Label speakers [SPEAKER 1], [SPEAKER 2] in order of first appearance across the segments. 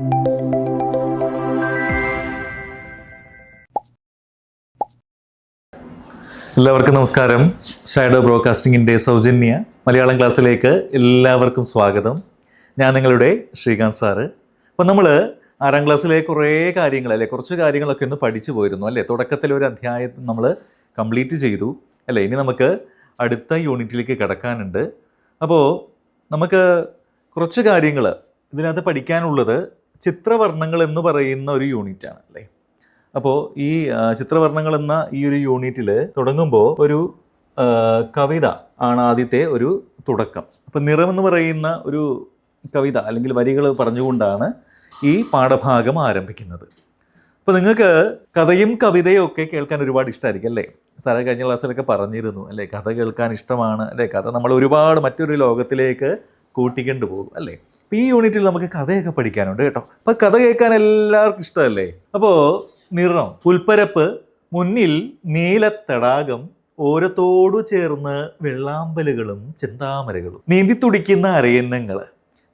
[SPEAKER 1] എല്ലാവർക്കും നമസ്കാരം. ഷാഡോ ബ്രോഡ്കാസ്റ്റിംഗിന്റെ സൗജന്യ മലയാളം ക്ലാസ്സിലേക്ക് എല്ലാവർക്കും സ്വാഗതം. ഞാൻ നിങ്ങളുടെ ശ്രീകാന്ത് സാറ്. അപ്പം നമ്മൾ ആറാം ക്ലാസ്സിലെ കുറേ കാര്യങ്ങൾ അല്ലെ? കുറച്ച് കാര്യങ്ങളൊക്കെ ഒന്ന് പഠിച്ചു പോയിരുന്നു അല്ലേ? തുടക്കത്തിൽ ഒരു അധ്യായം നമ്മൾ കംപ്ലീറ്റ് ചെയ്തു അല്ലേ? ഇനി നമുക്ക് അടുത്ത യൂണിറ്റിലേക്ക് കിടക്കാനുണ്ട്. അപ്പോൾ നമുക്ക് കുറച്ച് കാര്യങ്ങൾ ഇതിനകത്ത് പഠിക്കാനുള്ളത് ചിത്രവർണങ്ങൾ എന്ന് പറയുന്ന ഒരു യൂണിറ്റാണ് അല്ലേ? അപ്പോൾ ഈ ചിത്രവർണങ്ങൾ എന്ന ഈ ഒരു യൂണിറ്റിൽ തുടങ്ങുമ്പോൾ ഒരു കവിത ആണ് ആദ്യത്തെ ഒരു തുടക്കം. അപ്പം നിറം എന്ന് പറയുന്ന ഒരു കവിത അല്ലെങ്കിൽ വരികൾ പറഞ്ഞുകൊണ്ടാണ് ഈ പാഠഭാഗം ആരംഭിക്കുന്നത്. അപ്പോൾ നിങ്ങൾക്ക് കഥയും കവിതയും ഒക്കെ കേൾക്കാൻ ഒരുപാട് ഇഷ്ടമായിരിക്കും അല്ലേ? സാറേ കഴിഞ്ഞ ക്ലാസ്സിലൊക്കെ പറഞ്ഞിരുന്നു അല്ലേ? കഥ കേൾക്കാൻ ഇഷ്ടമാണ് അല്ലേ? കഥ നമ്മൾ ഒരുപാട് മറ്റൊരു ലോകത്തിലേക്ക് കൂട്ടിക്കൊണ്ട് പോകും അല്ലേ? അപ്പോൾ ഈ യൂണിറ്റിൽ നമുക്ക് കഥയൊക്കെ പഠിക്കാനുണ്ട് കേട്ടോ. അപ്പം കഥ കേൾക്കാൻ എല്ലാവർക്കും ഇഷ്ടമല്ലേ? അപ്പോൾ നിറം പുൽപ്പരപ്പ് മുന്നിൽ നീല നീലത്തടാകം ഓരത്തോടു ചേർന്ന് വെള്ളാമ്പലുകളും ചെന്താമരകളും. നീന്തി തുടിക്കുന്ന അരയന്നങ്ങൾ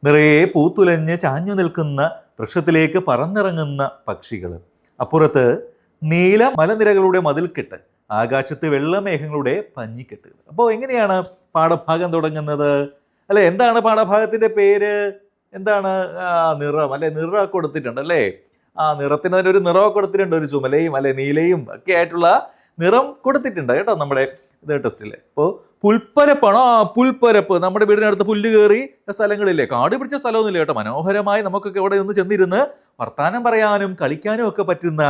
[SPEAKER 1] നിറയെ പൂത്തുലഞ്ഞ് ചാഞ്ഞു നിൽക്കുന്ന വൃക്ഷത്തിലേക്ക് പറന്നിറങ്ങുന്ന പക്ഷികൾ. അപ്പുറത്ത് നീല മലനിരകളുടെ മതിൽക്കെട്ട് ആകാശത്ത് വെള്ളമേഘങ്ങളുടെ പഞ്ഞിക്കെട്ടുകൾ അപ്പോൾ എങ്ങനെയാണ് പാഠഭാഗം തുടങ്ങുന്നത്? അല്ലെ എന്താണ് പാഠഭാഗത്തിന്റെ പേര്? എന്താണ്? നിറം. അല്ലെ നിറം കൊടുത്തിട്ടുണ്ട് അല്ലേ? ആ നിറത്തിന് തന്നെ ഒരു നിറമൊക്കെ കൊടുത്തിട്ടുണ്ട് ഒരു ചുമലയും അല്ലെ നീലയും ഒക്കെ ആയിട്ടുള്ള നിറം കൊടുത്തിട്ടുണ്ട് കേട്ടോ നമ്മുടെ ഇത് ടെസ്റ്റിൽ അപ്പോൾ പുൽപ്പരപ്പാണോ. ആ പുൽപ്പരപ്പ്. നമ്മുടെ വീടിനടുത്ത് പുല്ല് കയറി സ്ഥലങ്ങളില്ലേ? കാട് പിടിച്ച സ്ഥലമൊന്നുമില്ല കേട്ടോ. മനോഹരമായി നമുക്കൊക്കെ ഇവിടെ നിന്ന് ചെന്നിരുന്ന് വർത്താനം പറയാനും കളിക്കാനും ഒക്കെ പറ്റുന്ന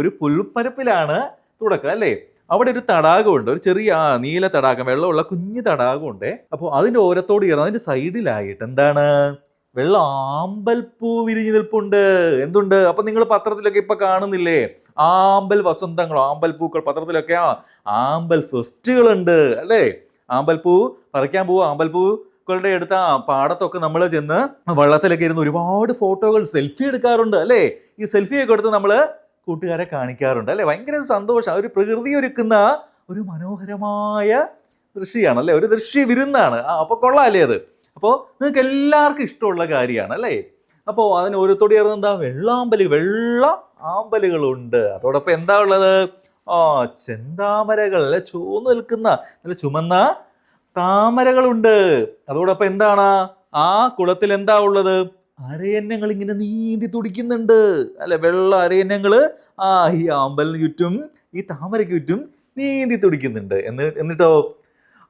[SPEAKER 1] ഒരു പുൽപ്പരപ്പിലാണ് തുടക്കം അല്ലേ? അവിടെ ഒരു തടാകമുണ്ട്. ഒരു ചെറിയ നീല തടാകം വെള്ളമുള്ള കുഞ്ഞു തടാകമുണ്ട്. അപ്പോൾ അതിന്റെ ഓരത്തോട് ചേർന്ന് അതിന്റെ സൈഡിലായിട്ട് എന്താണ്? വെള്ള പൂ വിരിഞ്ഞു നിൽപ്പുണ്ട്. എന്തുണ്ട്? അപ്പൊ നിങ്ങൾ പത്രത്തിലൊക്കെ ഇപ്പൊ കാണുന്നില്ലേ? ആമ്പൽ വസന്തങ്ങൾ ആമ്പൽ പൂക്കൾ പത്രത്തിലൊക്കെ ആ ആമ്പൽ ഫെസ്റ്റുകളുണ്ട് അല്ലേ? ആമ്പൽ ആമ്പൽപ്പൂ പറിക്കാൻ പോവും. ആമ്പൽപ്പൂക്കളുടെ അടുത്ത ആ പാടത്തൊക്കെ നമ്മൾ ചെന്ന് വള്ളത്തിലൊക്കെ ഇരുന്ന് ഒരുപാട് ഫോട്ടോകൾ സെൽഫി എടുക്കാറുണ്ട് അല്ലേ? ഈ സെൽഫിയൊക്കെ എടുത്ത് നമ്മൾ കൂട്ടുകാരെ കാണിക്കാറുണ്ട് അല്ലേ? ഭയങ്കര സന്തോഷം. ഒരു പ്രകൃതി ഒരുക്കുന്ന ഒരു മനോഹരമായ ദൃശ്യമാണ് അല്ലേ? ഒരു ദൃശ്യ വിരുന്നാണ്. ആ അപ്പോൾ കൊള്ളാല്ലേ അത്? അപ്പോൾ നിങ്ങൾക്ക് എല്ലാവർക്കും ഇഷ്ടമുള്ള കാര്യമാണ് അല്ലേ? അപ്പോൾ അതിന് ഓരോത്തോട് ചേർന്ന് എന്താ? വെള്ളാമ്പലി. വെള്ള ആമ്പലുകളുണ്ട്. അതോടൊപ്പം എന്താ ഉള്ളത്? ആ ചെന്താമരകൾ. അല്ലെ? ചുവന്ന് നിൽക്കുന്ന നല്ല ചുമന്ന താമരകളുണ്ട്. അതോടൊപ്പം എന്താണ്? ആ കുളത്തിൽ എന്താ ഉള്ളത്? അരയന്നങ്ങൾ ഇങ്ങനെ നീന്തി തുടിക്കുന്നുണ്ട്. അല്ലെ? വെള്ള അരയന്നങ്ങൾ. ആ ഈ ആമ്പലിന് ചുറ്റും ഈ താമരയ്ക്ക് ചുറ്റും നീന്തി തുടിക്കുന്നുണ്ട്. എന്ന് എന്നിട്ടോ?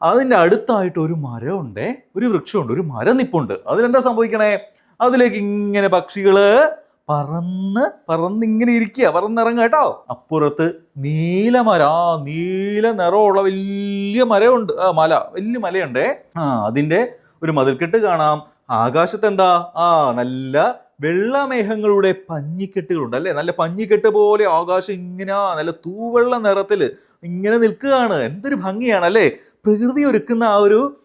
[SPEAKER 1] അതിന്റെ അടുത്തായിട്ട് ഒരു മരമുണ്ട് ഒരു വൃക്ഷമുണ്ട് ഒരു മരം നിപ്പുണ്ട് അതിലെന്താ സംഭവിക്കണേ? അതിലേക്ക് ഇങ്ങനെ പക്ഷികൾ പറന്ന് പറന്നിങ്ങനെ ഇരിക്കുക പറന്നിറങ്ങുക കേട്ടോ. അപ്പുറത്ത് നീല മര ആ നീല നിറമുള്ള വലിയ മരമുണ്ട്. ആ മല വലിയ മലയുണ്ടേ. ആ അതിന്റെ ഒരു മതിൽക്കെട്ട് കാണാം. ആകാശത്ത് എന്താ ആ നല്ല വെള്ളമേഘങ്ങളുടെ പഞ്ഞിക്കെട്ടുകളുണ്ട് അല്ലേ? നല്ല പഞ്ഞിക്കെട്ട് പോലെ ആകാശം ഇങ്ങനെ നല്ല തൂവെള്ള നിറത്തിൽ ഇങ്ങനെ നിൽക്കുകയാണ്. എന്തൊരു ഭംഗിയാണ് അല്ലേ? പ്രകൃതി ഒരുക്കുന്ന ആ ഒരു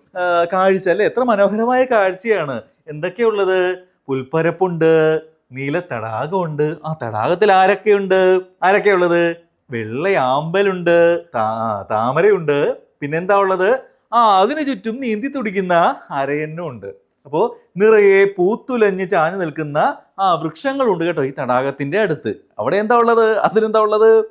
[SPEAKER 1] കാഴ്ച അല്ലേ? എത്ര മനോഹരമായ കാഴ്ചയാണ്. എന്തൊക്കെയുള്ളത്? പുൽപ്പരപ്പുണ്ട് നീല തടാകമുണ്ട് ആ തടാകത്തിൽ ആരൊക്കെയുണ്ട്? ആരൊക്കെയുള്ളത്? വെള്ളയാമ്പലുണ്ട് താ താമരയുണ്ട്. പിന്നെന്താ ഉള്ളത്? ആ അതിനു ചുറ്റും നീന്തി തുടിക്കുന്ന അരയന്നും ഉണ്ട് അപ്പോൾ നിറയെ പൂത്തുലഞ്ഞ് ചാഞ്ഞു നിൽക്കുന്ന ആ വൃക്ഷങ്ങളുണ്ട് കേട്ടോ ഈ തടാകത്തിന്റെ അടുത്ത്. അവിടെ എന്താ ഉള്ളത്? അതിലെന്താ ഉള്ളത്?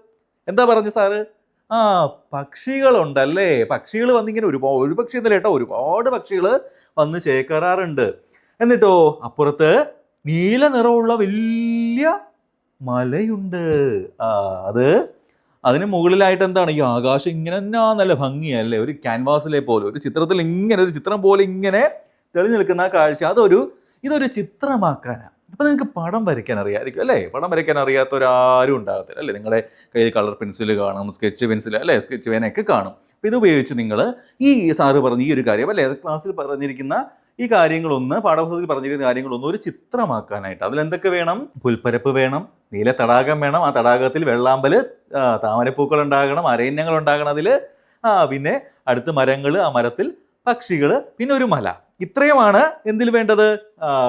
[SPEAKER 1] എന്താ പറഞ്ഞു സാറ്? ആ പക്ഷികളുണ്ടല്ലേ. പക്ഷികൾ വന്നിങ്ങനെ ഒരുപാട് ഒരു പക്ഷി എന്നല്ല കേട്ടോ. ഒരുപാട് പക്ഷികൾ വന്ന് ചേക്കേറാറുണ്ട്. എന്നിട്ടോ അപ്പുറത്ത് നീല നിറമുള്ള വലിയ മലയുണ്ട്. ആ അത് അതിന് മുകളിലായിട്ട് എന്താണ്? ഈ ആകാശം ഇങ്ങനെ നല്ല ഭംഗിയല്ലേ? ഒരു ക്യാൻവാസിലെ പോലെ ഒരു ചിത്രത്തിൽ ഇങ്ങനെ ഒരു ചിത്രം പോലെ ഇങ്ങനെ തെളിഞ്ഞു നിൽക്കുന്ന കാഴ്ച അതൊരു ഇതൊരു ചിത്രമാക്കാനാണ് അപ്പോൾ നിങ്ങൾക്ക് പടം വരയ്ക്കാൻ അറിയാമായിരിക്കും അല്ലേ? പടം വരയ്ക്കാൻ അറിയാത്ത ഒരാരും ഉണ്ടാകത്തില്ല അല്ലേ? നിങ്ങളുടെ കയ്യിൽ കളർ പെൻസിൽ കാണും സ്കെച്ച് പെൻസിൽ അല്ലേ? സ്കെച്ച് പേനയൊക്കെ കാണും. അപ്പോൾ ഇത് ഉപയോഗിച്ച് നിങ്ങൾ ഈ സാറ് പറഞ്ഞ ഈ ഒരു കാര്യം അല്ലേ? ക്ലാസ്സിൽ പറഞ്ഞിരിക്കുന്ന ഈ കാര്യങ്ങളൊന്ന് പാഠപുസ്തകത്തിൽ പറഞ്ഞിരിക്കുന്ന കാര്യങ്ങളൊന്ന് ഒരു ചിത്രമാക്കാനായിട്ട്. അതിലെന്തൊക്കെ വേണം? പുൽപ്പരപ്പ് വേണം നീല തടാകം വേണം ആ തടാകത്തിൽ വെള്ളാമ്പൽ താമരപ്പൂക്കൾ ഉണ്ടാകണം അരയന്യങ്ങൾ ഉണ്ടാകണം അതിൽ ആ പിന്നെ അടുത്ത് മരങ്ങൾ ആ മരത്തിൽ പക്ഷികൾ പിന്നെ ഒരു മല. ഇത്രയുമാണ് എന്തിൽ വേണ്ടത്?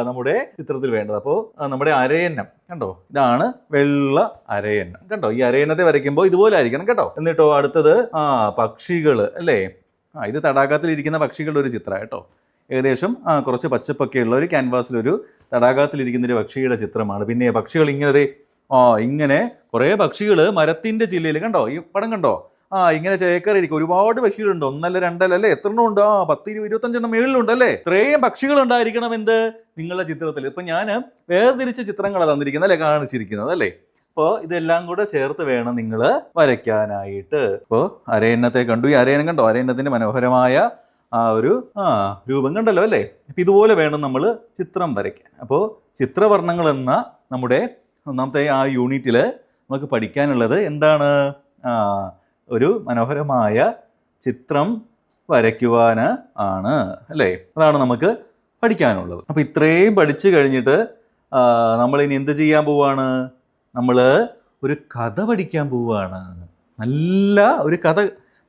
[SPEAKER 1] നമ്മുടെ ചിത്രത്തിൽ വേണ്ടത്. അപ്പോൾ നമ്മുടെ അരയന്നം. കണ്ടോ? ഇതാണ് വെള്ള അരയന്നം. കണ്ടോ? ഈ അരയന്നത്തെ വരയ്ക്കുമ്പോൾ ഇതുപോലെ ആയിരിക്കണം കേട്ടോ. എന്നിട്ടോ അടുത്തത് ആ പക്ഷികൾ അല്ലേ? ആ ഇത് തടാകത്തിൽ ഇരിക്കുന്ന പക്ഷികളുടെ ഒരു ചിത്രം കേട്ടോ. ഏകദേശം കുറച്ച് പച്ചപ്പൊക്കെ ഉള്ള ഒരു ക്യാൻവാസിലൊരു തടാകത്തിലിരിക്കുന്ന ഒരു പക്ഷിയുടെ ചിത്രമാണ്. പിന്നെ പക്ഷികൾ ഇങ്ങനെ ആ ഇങ്ങനെ കുറേ പക്ഷികൾ മരത്തിന്റെ ചില്ലയിൽ കണ്ടോ? ഈ പടം കണ്ടോ? ആ ഇങ്ങനെ ചേക്കറിയിരിക്കും. ഒരുപാട് പക്ഷികളുണ്ട്. ഒന്നല്ല രണ്ടല്ല അല്ലേ എത്ര എണ്ണം ഉണ്ട്? ആ പത്ത് ഇരുപത് ഇരുപത്തഞ്ചെണ്ണം മേളിലുണ്ട് അല്ലേ ഇത്രയും പക്ഷികൾ ഉണ്ടായിരിക്കണം എന്ത്? നിങ്ങളുടെ ചിത്രത്തിൽ. ഇപ്പൊ ഞാൻ വേർതിരിച്ച ചിത്രങ്ങളാണ് തന്നിരിക്കുന്നത് അല്ലേ? കാണിച്ചിരിക്കുന്നത് അല്ലേ? അപ്പോൾ ഇതെല്ലാം കൂടെ ചേർത്ത് വേണം നിങ്ങൾ വരയ്ക്കാനായിട്ട്. അപ്പോൾ അരയന്നത്തെ കണ്ടു. ഈ അരയനം കണ്ടോ? അരയന്നത്തിന്റെ മനോഹരമായ ആ ഒരു ആ രൂപം കണ്ടല്ലോ അല്ലേ? അപ്പം ഇതുപോലെ വേണം നമ്മൾ ചിത്രം വരയ്ക്കാൻ. അപ്പോൾ ചിത്രവർണങ്ങൾ എന്ന നമ്മുടെ ഒന്നാമത്തെ ആ യൂണിറ്റിൽ നമുക്ക് പഠിക്കാനുള്ളത് എന്താണ്? ആ ഒരു മനോഹരമായ ചിത്രം വരയ്ക്കുവാൻ ആണ് അല്ലേ? അതാണ് നമുക്ക് പഠിക്കാനുള്ളത്. അപ്പോൾ ഇത്രയും പഠിച്ചു കഴിഞ്ഞിട്ട് നമ്മൾ ഇനി എന്ത് ചെയ്യാൻ പോവാണ്? നമ്മൾ ഒരു കഥ പഠിക്കാൻ പോവുകയാണ് നല്ല ഒരു കഥ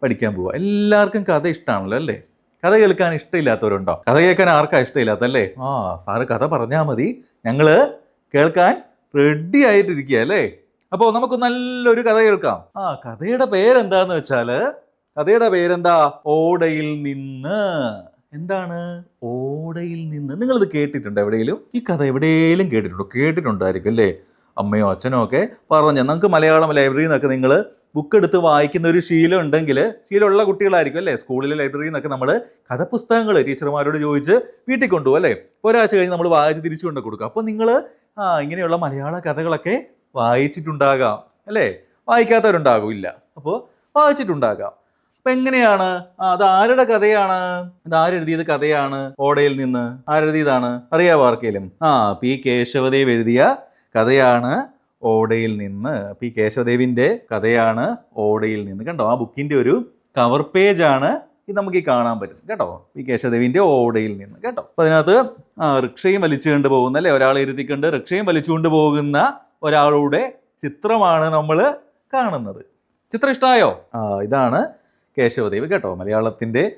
[SPEAKER 1] പഠിക്കാൻ പോവുക എല്ലാവർക്കും കഥ ഇഷ്ടമാണല്ലോ അല്ലേ? കഥ കേൾക്കാൻ ഇഷ്ടമില്ലാത്തവരുണ്ടോ? കഥ കേൾക്കാൻ ആർക്കാ ഇഷ്ടമില്ലാത്തല്ലേ ആ സാറ് കഥ പറഞ്ഞാൽ മതി. ഞങ്ങൾ കേൾക്കാൻ റെഡി ആയിട്ടിരിക്കുക അല്ലേ? അപ്പോൾ നമുക്ക് നല്ലൊരു കഥ കേൾക്കാം. ആ കഥയുടെ പേരെന്താന്ന് വെച്ചാൽ കഥയുടെ പേരെന്താ? ഓടയിൽ നിന്ന്. എന്താണ്? ഓടയിൽ നിന്ന്. നിങ്ങളിത് കേട്ടിട്ടുണ്ട് എവിടെയെങ്കിലും? ഈ കഥ എവിടെയെങ്കിലും കേട്ടിട്ടുണ്ടോ? കേട്ടിട്ടുണ്ടായിരിക്കും അല്ലേ? അമ്മയോ അച്ഛനോ ഒക്കെ പറഞ്ഞു നമുക്ക് മലയാളം ലൈബ്രറിയിൽ നിന്നൊക്കെ നിങ്ങൾ ബുക്ക് എടുത്ത് വായിക്കുന്ന ഒരു ശീലം ഉണ്ടെങ്കിൽ ശീലമുള്ള കുട്ടികളായിരിക്കും അല്ലേ? സ്കൂളിലെ ലൈബ്രറിയിൽ നിന്നൊക്കെ നമ്മൾ കഥപുസ്തകങ്ങൾ ടീച്ചർമാരോട് ചോദിച്ച് വീട്ടിൽ കൊണ്ടുപോകും അല്ലേ? ഒരാഴ്ച കഴിഞ്ഞ് നമ്മൾ വായിച്ച് തിരിച്ചു കൊണ്ട് കൊടുക്കും. അപ്പോൾ നിങ്ങൾ ആ ഇങ്ങനെയുള്ള മലയാള കഥകളൊക്കെ വായിച്ചിട്ടുണ്ടാകാം അല്ലേ? വായിക്കാത്തവരുണ്ടാകും ഇല്ല അപ്പോൾ വായിച്ചിട്ടുണ്ടാകാം. അപ്പം എങ്ങനെയാണ്? അത് ആരുടെ കഥയാണ്? ഇത് ആരെഴുതിയത് കഥയാണ്? ഓടയിൽ നിന്ന് ആരെഴുതിയതാണ്? അറിയാവോ ആർക്കേലും? ആ പി കേശവദേവ് എഴുതിയ കഥയാണ് ഓടയിൽ നിന്ന്. പി കേശവദേവിന്റെ കഥയാണ് ഓടയിൽ നിന്ന്. കണ്ടോ? ആ ബുക്കിന്റെ ഒരു കവർ പേജാണ് ഇത് നമുക്ക് ഈ കാണാൻ പറ്റും കേട്ടോ? പി കേശവദേവിന്റെ ഓടയിൽ നിന്ന്. കേട്ടോ? അപ്പം അതിനകത്ത് റിക്ഷയും വലിച്ചുകൊണ്ട് പോകുന്ന അല്ലേ? ഒരാളെ ഇരുത്തിക്കൊണ്ട് റിക്ഷയും വലിച്ചുകൊണ്ട് പോകുന്ന ഒരാളുടെ ചിത്രമാണ് നമ്മൾ കാണുന്നത്. ചിത്രം ഇഷ്ടമായോ ഇതാണ് കേശവദേവ് കേട്ടോ. മലയാളത്തിന്റെ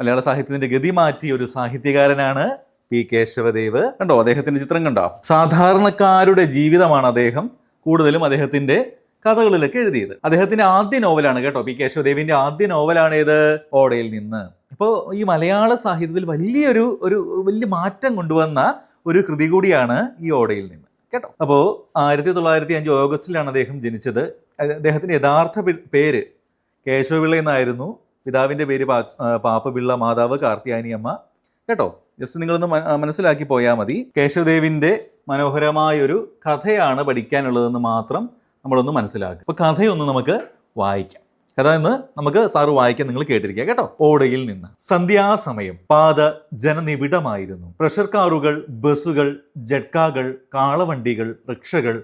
[SPEAKER 1] മലയാള സാഹിത്യത്തിന്റെ ഗതി മാറ്റിയ ഒരു സാഹിത്യകാരനാണ് പി കേശവദേവ്. കണ്ടോ? അദ്ദേഹത്തിന്റെ ചിത്രം കണ്ടോ? സാധാരണക്കാരുടെ ജീവിതമാണ് അദ്ദേഹം കൂടുതലും അദ്ദേഹത്തിന്റെ കഥകളിലൊക്കെ എഴുതിയത്. അദ്ദേഹത്തിന്റെ ആദ്യ നോവലാണ് കേട്ടോ. പി കേശവദേവിന്റെ ആദ്യ നോവലാണ് ഏത് ഓടയിൽ നിന്ന്. ഇപ്പോൾ ഈ മലയാള സാഹിത്യത്തിൽ വലിയൊരു ഒരു വലിയ മാറ്റം കൊണ്ടുവന്ന ഒരു കൃതി കൂടിയാണ് ഈ ഓടയിൽ നിന്ന്. കേട്ടോ. അപ്പോൾ ആയിരത്തി തൊള്ളായിരത്തി അഞ്ച് ഓഗസ്റ്റിലാണ് അദ്ദേഹം ജനിച്ചത്. അദ്ദേഹത്തിന്റെ യഥാർത്ഥ പേര് കേശവപിള്ള എന്നായിരുന്നു പിതാവിന്റെ പേര് പാപ്പപിള്ള മാതാവ് കാർത്തിയാനി അമ്മ. കേട്ടോ? ജസ്റ്റ് നിങ്ങളൊന്ന് മനസ്സിലാക്കി പോയാൽ മതി. കേശവദേവിന്റെ മനോഹരമായൊരു കഥയാണ് പഠിക്കാനുള്ളതെന്ന് മാത്രം നമ്മളൊന്ന് മനസ്സിലാക്കുക അപ്പൊ കഥയൊന്ന് നമുക്ക് വായിക്കാം. കഥ എന്ന് നമുക്ക് സാറ് വായിക്കാൻ നിങ്ങൾ കേട്ടിരിക്കുക കേട്ടോ. ഓടയിൽ നിന്ന്. സന്ധ്യാസമയം. പാത ജനനിബിഡമായിരുന്നു. പ്രഷർ കാറുകൾ ബസ്സുകൾ ജഡ്കാകൾ കാളവണ്ടികൾ റിക്ഷകൾ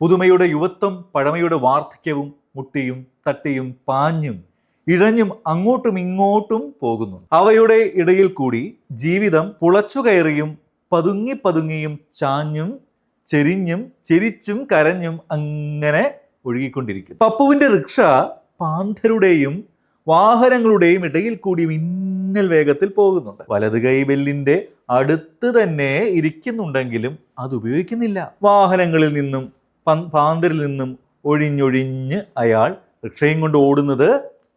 [SPEAKER 1] പുതുമയുടെ യുവത്വം പഴമയുടെ വാർദ്ധക്യവും മുട്ടിയും തട്ടിയും പാഞ്ഞും ഇഴഞ്ഞും അങ്ങോട്ടും ഇങ്ങോട്ടും പോകുന്നു. അവയുടെ ഇടയിൽ കൂടി ജീവിതം പുളച്ചു കയറിയും പതുങ്ങി പതുങ്ങിയും ചാഞ്ഞും ചെരിഞ്ഞും ചിരിച്ചും കരഞ്ഞും അങ്ങനെ ഒഴുകിക്കൊണ്ടിരിക്കും പപ്പുവിന്റെ റിക്ഷ പാന്തരുടെയും വാഹനങ്ങളുടെയും ഇടയിൽ കൂടി മിന്നൽ വേഗത്തിൽ പോകുന്നുണ്ട്. വലത് കൈ ബെല്ലിന്റെ അടുത്ത് തന്നെ ഇരിക്കുന്നുണ്ടെങ്കിലും അത് ഉപയോഗിക്കുന്നില്ല. വാഹനങ്ങളിൽ നിന്നും പാന്തരിൽ നിന്നും ഒഴിഞ്ഞൊഴിഞ്ഞ് അയാൾ റിക്ഷയും കൊണ്ട് ഓടുന്നത്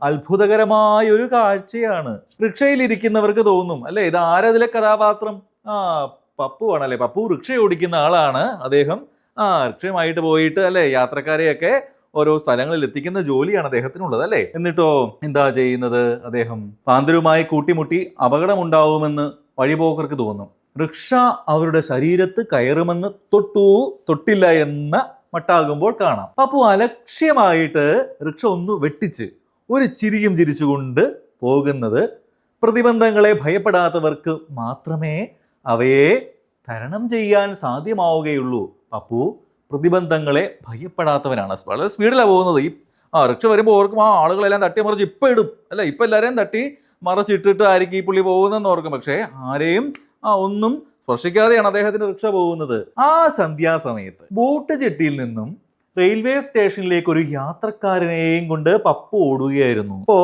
[SPEAKER 1] അത്ഭുതകരമായ ഒരു കാഴ്ചയാണ്. റിക്ഷയിൽ ഇരിക്കുന്നവർക്ക് തോന്നും അല്ലെ? ഇത് ആരതിലെ കഥാപാത്രം? ആ പപ്പു ആണല്ലേ പപ്പു റിക്ഷ ഓടിക്കുന്ന ആളാണ്. അദ്ദേഹം ആ റിക്ഷയുമായിട്ട് പോയിട്ട് അല്ലെ? യാത്രക്കാരെയൊക്കെ ഓരോ സ്ഥലങ്ങളിൽ എത്തിക്കുന്ന ജോലിയാണ് അദ്ദേഹത്തിനുള്ളത് അല്ലേ? എന്നിട്ടോ എന്താ ചെയ്യുന്നത്? അദ്ദേഹം പാന്തരുമായി കൂട്ടിമുട്ടി അപകടമുണ്ടാവുമെന്ന് വഴിപോക്കർക്ക് തോന്നും. റിക്ഷ അവരുടെ ശരീരത്ത് കയറുമെന്ന് തൊട്ടു തൊട്ടില്ല എന്ന മട്ടാകുമ്പോൾ കാണാം. അപ്പോൾ അലക്ഷ്യമായിട്ട് റിക്ഷ ഒന്ന് വെട്ടിച്ച് ഒരു ചിരിയും ചിരിച്ചുകൊണ്ട് പോകുന്നത് പ്രതിബന്ധങ്ങളെ ഭയപ്പെടാത്തവർക്ക് മാത്രമേ അവയെ തരണം ചെയ്യാൻ സാധ്യമാവുകയുള്ളൂ. അപ്പു പ്രതിബന്ധങ്ങളെ ഭയപ്പെടാത്തവനാണ് വളരെ സ്പീഡിലാണ് പോകുന്നത്. ഈ ആ റിക്ഷ വരുമ്പോൾ ഓർക്കും ആ ആളുകളെല്ലാം തട്ടി മറിച്ച് ഇപ്പം ഇടും. അല്ല ഇപ്പം എല്ലാവരെയും തട്ടി മറിച്ചിട്ടിട്ട് ആയിരിക്കും ഈ പുള്ളി പോകുന്നതെന്ന് ഓർക്കും. പക്ഷേ ആരെയും ആ ഒന്നും സ്പർശിക്കാതെയാണ് അദ്ദേഹത്തിന്റെ റിക്ഷ പോകുന്നത്. ആ സന്ധ്യാസമയത്ത് ബോട്ട് ജെട്ടിയിൽ നിന്നും റെയിൽവേ സ്റ്റേഷനിലേക്ക് ഒരു യാത്രക്കാരനെയും കൊണ്ട് പപ്പു ഓടുകയായിരുന്നു. അപ്പോ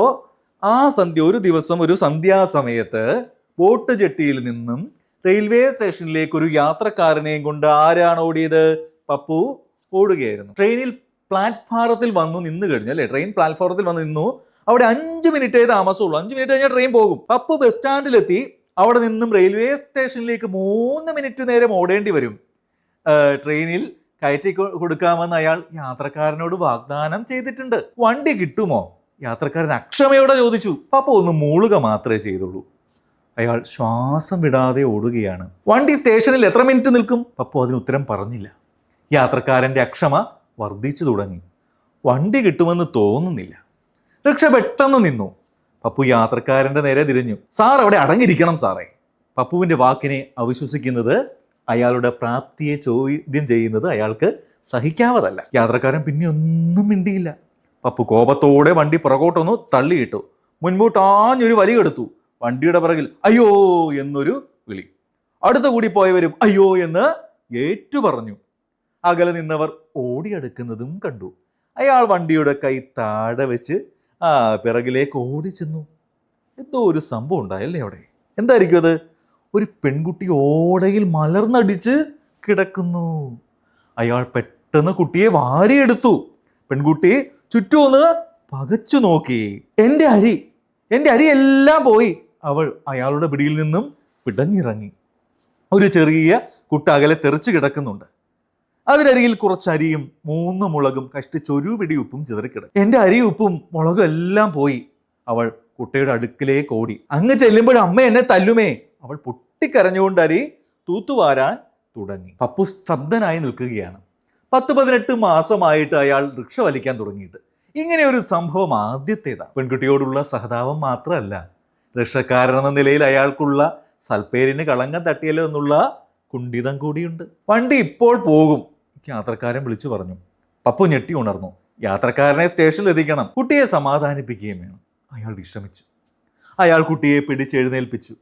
[SPEAKER 1] ആ സന്ധ്യ ഒരു ദിവസം ഒരു സന്ധ്യാസമയത്ത് ബോട്ട് ജെട്ടിയിൽ നിന്നും റെയിൽവേ സ്റ്റേഷനിലേക്ക് ഒരു യാത്രക്കാരനെയും കൊണ്ട് ആരാണ് ഓടിയത്? പപ്പു ഓടുകയായിരുന്നു. ട്രെയിനിൽ പ്ലാറ്റ്ഫാറത്തിൽ വന്നു നിന്ന് കഴിഞ്ഞു അല്ലേ? ട്രെയിൻ പ്ലാറ്റ്ഫോറത്തിൽ വന്ന് നിന്നു. അവിടെ അഞ്ച് മിനിറ്റേ താമസമുള്ളൂ. അഞ്ച് മിനിറ്റ് കഴിഞ്ഞാൽ ട്രെയിൻ പോകും. പപ്പു ബസ് സ്റ്റാൻഡിലെത്തി. അവിടെ നിന്നും റെയിൽവേ സ്റ്റേഷനിലേക്ക് മൂന്ന് മിനിറ്റ് നേരം ഓടേണ്ടി വരും. ട്രെയിനിൽ കയറ്റി കൊടുക്കാമെന്ന് അയാൾ യാത്രക്കാരനോട് വാഗ്ദാനം ചെയ്തിട്ടുണ്ട്. വണ്ടി കിട്ടുമോ? യാത്രക്കാരൻ അക്ഷമയോടെ ചോദിച്ചു. പപ്പ ഒന്ന് മൂളുക മാത്രമേ ചെയ്തുള്ളൂ. അയാൾ ശ്വാസം വിടാതെ ഓടുകയാണ്. വണ്ടി സ്റ്റേഷനിൽ എത്ര മിനിറ്റ് നിൽക്കും? പപ്പു അതിന് ഉത്തരം പറഞ്ഞില്ല. യാത്രക്കാരന്റെ അക്ഷമ വർദ്ധിച്ചു തുടങ്ങി. വണ്ടി കിട്ടുമെന്ന് തോന്നുന്നില്ല. രക്ഷ പെട്ടെന്ന് നിന്നു. പപ്പു യാത്രക്കാരന്റെ നേരെ തിരിഞ്ഞു. സാർ അവിടെ അടങ്ങിയിരിക്കണം സാറേ. പപ്പുവിന്റെ വാക്കിനെ അവിശ്വസിക്കുന്നത് അയാളുടെ പ്രാപ്തിയെ ചോദ്യം ചെയ്യുന്നത് അയാൾക്ക് സഹിക്കാവതല്ല. യാത്രക്കാരൻ പിന്നെ ഒന്നും മിണ്ടിയില്ല. പപ്പു കോപത്തോടെ വണ്ടി പുറകോട്ടൊന്ന് തള്ളിയിട്ടു. മുൻപോട്ടാഞ്ഞൊരു വലി എടുത്തു വണ്ടിയുടെ പിറകിൽ അയ്യോ എന്നൊരു വിളി. അടുത്ത കൂടി പോയവരും അയ്യോ എന്ന് ഏറ്റു പറഞ്ഞു. അകലെ നിന്നവർ ഓടിയടുക്കുന്നതും കണ്ടു. അയാൾ വണ്ടിയുടെ കൈ താഴെ വെച്ച് ആ പിറകിലേക്ക് ഓടി ചെന്നു എന്തോ ഒരു സംഭവം ഉണ്ടായല്ലേ അവിടെ? എന്തായിരിക്കും അത്? ഒരു പെൺകുട്ടി ഓടയിൽ മലർന്നടിച്ച് കിടക്കുന്നു. അയാൾ പെട്ടെന്ന് കുട്ടിയെ വാരിയെടുത്തു. പെൺകുട്ടി ചുറ്റുമൊന്ന് പകച്ചു നോക്കി. എന്റെ അരി എന്റെ അരി എല്ലാം പോയി. അവൾ അയാളുടെ പിടിയിൽ നിന്നും പിടഞ്ഞിറങ്ങി. ഒരു ചെറിയ കുട്ട അകലെ തെറിച്ചു കിടക്കുന്നുണ്ട്. അതിനരികിൽ കുറച്ച് അരിയും മൂന്ന് മുളകും കഷ്ടിച്ച് ഒരു പിടി ഉപ്പും ചിതറിക്കിടും. എന്റെ അരി ഉപ്പും മുളകും എല്ലാം പോയി. അവൾ കുട്ടിയുടെ അടുക്കിലേക്ക് ഓടി. അങ്ങ് ചെല്ലുമ്പോൾ അമ്മ എന്നെ തല്ലുമേ. അവൾ പൊട്ടിക്കരഞ്ഞുകൊണ്ട് അരി തൂത്തുവാരാൻ തുടങ്ങി. പപ്പു സ്തബ്ധനായി നിൽക്കുകയാണ്. പത്ത് പതിനെട്ട് മാസമായിട്ട് അയാൾ റിക്ഷ വലിക്കാൻ തുടങ്ങിയിട്ട്. ഇങ്ങനെ ഒരു സംഭവം ആദ്യത്തേതാണ്. പെൺകുട്ടിയോടുള്ള സഹതാപം മാത്രമല്ല റിക്ഷക്കാരൻ എന്ന നിലയിൽ അയാൾക്കുള്ള സൽപ്പേരിന് കളങ്കം തട്ടിയല്ലോ എന്നുള്ള കുണ്ഠിതം കൂടിയുണ്ട്. വണ്ടി ഇപ്പോൾ പോകും. യാത്രക്കാരൻ വിളിച്ചു പറഞ്ഞു. പപ്പു ഞെട്ടി ഉണർന്നു. യാത്രക്കാരനെ സ്റ്റേഷനിൽ എത്തിക്കണം. കുട്ടിയെ സമാധാനിപ്പിക്കുകയും വേണം. അയാൾ വിശ്രമിച്ചു. അയാൾ കുട്ടിയെ പിടിച്ചെഴുന്നേൽപ്പിച്ചു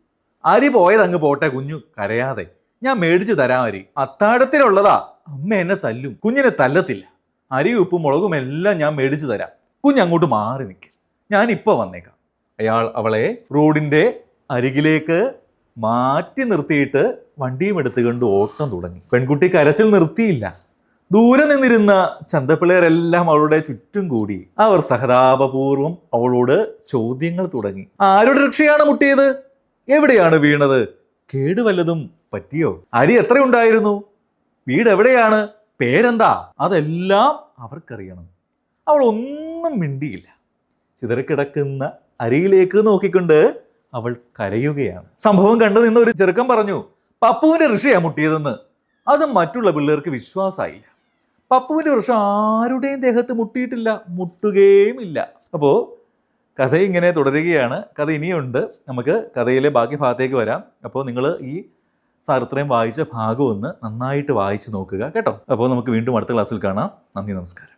[SPEAKER 1] അരി പോയത് അങ്ങ് പോട്ടെ കുഞ്ഞു കരയാതെ. ഞാൻ മേടിച്ചു തരാം അരി. അത്താഴത്തിനുള്ളതാ അമ്മ എന്നെ തല്ലും. കുഞ്ഞിനെ തല്ലത്തില്ല. അരി ഉപ്പും മുളകും എല്ലാം ഞാൻ മേടിച്ചു തരാം. കുഞ്ഞ് അങ്ങോട്ട് മാറി നിൽക്കും ഞാൻ ഇപ്പോൾ വന്നേക്കാം. അയാൾ അവളെ റോഡിന്റെ അരികിലേക്ക് മാറ്റി നിർത്തിയിട്ട് വണ്ടിയും എടുത്തുകൊണ്ട് ഓട്ടം തുടങ്ങി. പെൺകുട്ടി കരച്ചിൽ നിർത്തിയില്ല. ദൂരെ നിന്നിരുന്ന ചന്തപ്പിള്ളേരെല്ലാം അവളുടെ ചുറ്റും കൂടി അവർ സഹതാപപൂർവം അവളോട് ചോദ്യങ്ങൾ തുടങ്ങി. ആരുടെ രക്ഷയാണ് മുട്ടിയത്? എവിടെയാണ് വീണത്? കേടുവല്ലതും പറ്റിയോ? അരി എത്രയുണ്ടായിരുന്നു? വീട് എവിടെയാണ്? പേരെന്താ? അതെല്ലാം അവർക്കറിയണം. അവൾ ഒന്നും മിണ്ടിയില്ല. ചിതറിക്കിടക്കുന്ന അരിയിലേക്ക് നോക്കിക്കൊണ്ട് അവൾ കരയുകയാണ്. സംഭവം കണ്ടു നിന്ന ഒരു ചെറുക്കം പറഞ്ഞു പപ്പുവിന്റെ ഋഷിയാ മുട്ടിയതെന്ന്. അത് മറ്റുള്ള പിള്ളേർക്ക് വിശ്വാസമായില്ല. പപ്പുവിന്റെ വൃക്ഷം ആരുടെയും ദേഹത്ത് മുട്ടിയിട്ടില്ല മുട്ടുകയും ഇല്ല അപ്പോൾ കഥ ഇങ്ങനെ തുടരുകയാണ്. കഥ ഇനിയുണ്ട്. നമുക്ക് കഥയിലെ ബാക്കി ഭാഗത്തേക്ക് വരാം. അപ്പോൾ നിങ്ങൾ ഈ സാറിത്രയും വായിച്ച ഭാഗം ഒന്ന് നന്നായിട്ട് വായിച്ചു നോക്കുക കേട്ടോ? അപ്പോൾ നമുക്ക് വീണ്ടും അടുത്ത ക്ലാസ്സിൽ കാണാം. നന്ദി നമസ്കാരം.